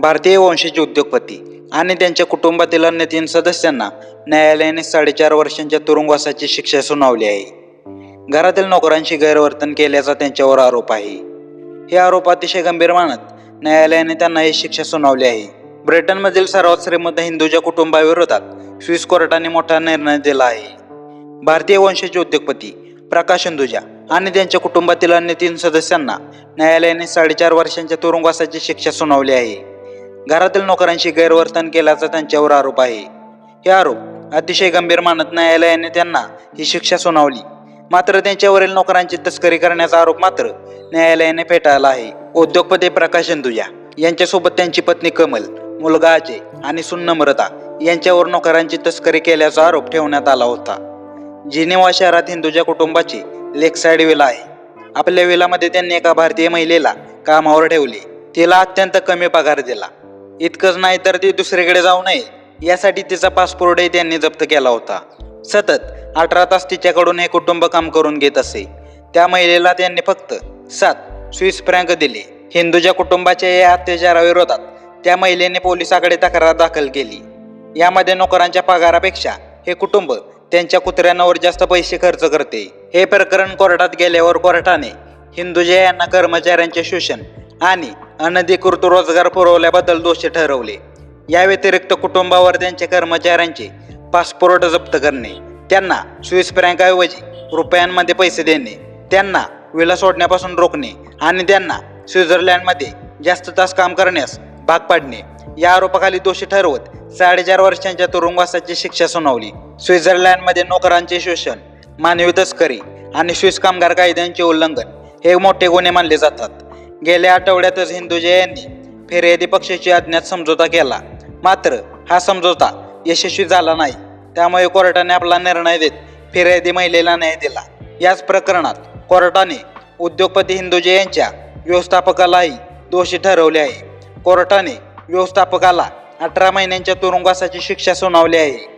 भारतीय वंशाचे उद्योगपती आणि त्यांच्या कुटुंबातील अन्य तीन सदस्यांना न्यायालयाने साडेचार वर्षांच्या तुरुंगवासाची शिक्षा सुनावली आहे. घरातील नोकरांशी गैरवर्तन केल्याचा त्यांच्यावर आरोप आहे. हे आरोप अतिशय गंभीर मानत न्यायालयाने त्यांना ही शिक्षा सुनावली आहे. ब्रिटनमधील सर्वात श्रीमंत हिंदूच्या कुटुंबाविरोधात स्विस कोर्टाने मोठा निर्णय दिला आहे. भारतीय वंशाचे उद्योगपती प्रकाश हिंदुजा आणि त्यांच्या कुटुंबातील अन्य तीन सदस्यांना न्यायालयाने साडेचार वर्षांच्या तुरुंगवासाची शिक्षा सुनावली आहे. घरातील नोकरांशी गैरवर्तन केल्याचा त्यांच्यावर आरोप आहे. हे आरोप अतिशय गंभीर मानत न्यायालयाने त्यांना ही शिक्षा सुनावली. मात्र त्यांच्यावरील नोकरांची तस्करी करण्याचा आरोप मात्र न्यायालयाने फेटाळला आहे. उद्योगपती प्रकाश हिंदुजा यांच्यासोबत त्यांची पत्नी कमल मुलगा अजय आणि सून यांच्यावर नोकरांची तस्करी केल्याचा आरोप ठेवण्यात आला होता. जिनेवा शहरात हिंदुजा कुटुंबाची लेकसाईड विला आहे. आपल्या विलामध्ये त्यांनी एका भारतीय महिलेला कामावर ठेवले. तिला अत्यंत कमी पगार दिला. इतकंच नाही तर ती दुसरीकडे जाऊ नये. यासाठी तिचा पासपोर्टही त्यांनी जप्त केला होता. सतत अठरा तास तिच्याकडून हे कुटुंब काम करून घेत असे. त्या महिलेला त्यांनी फक्त सात स्विस फ्रँक दिले. हिंदूच्या कुटुंबाच्या या अत्याचाराविरोधात त्या महिलेने पोलिसाकडे तक्रार दाखल केली. यामध्ये नोकरांच्या पगारापेक्षा हे कुटुंब त्यांच्या कुत्र्यांवर जास्त पैसे खर्च करते. हे प्रकरण कोर्टात गेल्यावर कोर्टाने हिंदुजा यांना कर्मचाऱ्यांचे शोषण आणि अनधिकृत रोजगार पुरवल्याबद्दल दोषी ठरवले. या व्यतिरिक्त कुटुंबावर त्यांच्या कर्मचाऱ्यांचे पासपोर्ट जप्त करणे त्यांना स्विस फ्रँकऐवजी रुपयांमध्ये पैसे देणे त्यांना विला सोडण्यापासून रोखणे आणि त्यांना स्वित्झर्लंडमध्ये जास्त तास काम करण्यास भाग पाडणे या आरोपाखाली दोषी ठरवत साडेचार वर्षांच्या तुरुंगवासाची शिक्षा सुनावली. स्वित्झर्लंडमध्ये नोकरांचे शोषण मानवी तस्करी आणि स्विस कामगार कायद्यांचे उल्लंघन हे मोठे गुन्हे मानले जातात. गेल्या आठवड्यातच हिंदुजा यांनी फिर्यादी पक्षाची अज्ञात समझोता केला. मात्र हा समझोता यशस्वी झाला नाही. त्यामुळे कोर्टाने आपला निर्णय देत फिर्यादी महिलेला न्याय दिला. याच प्रकरणात कोर्टाने उद्योगपती हिंदुजा यांच्या व्यवस्थापकालाही दोषी ठरवले आहे. कोर्टाने व्यवस्थापकाला अठरा महिन्यांच्या तुरुंगवासाची शिक्षा सुनावली आहे.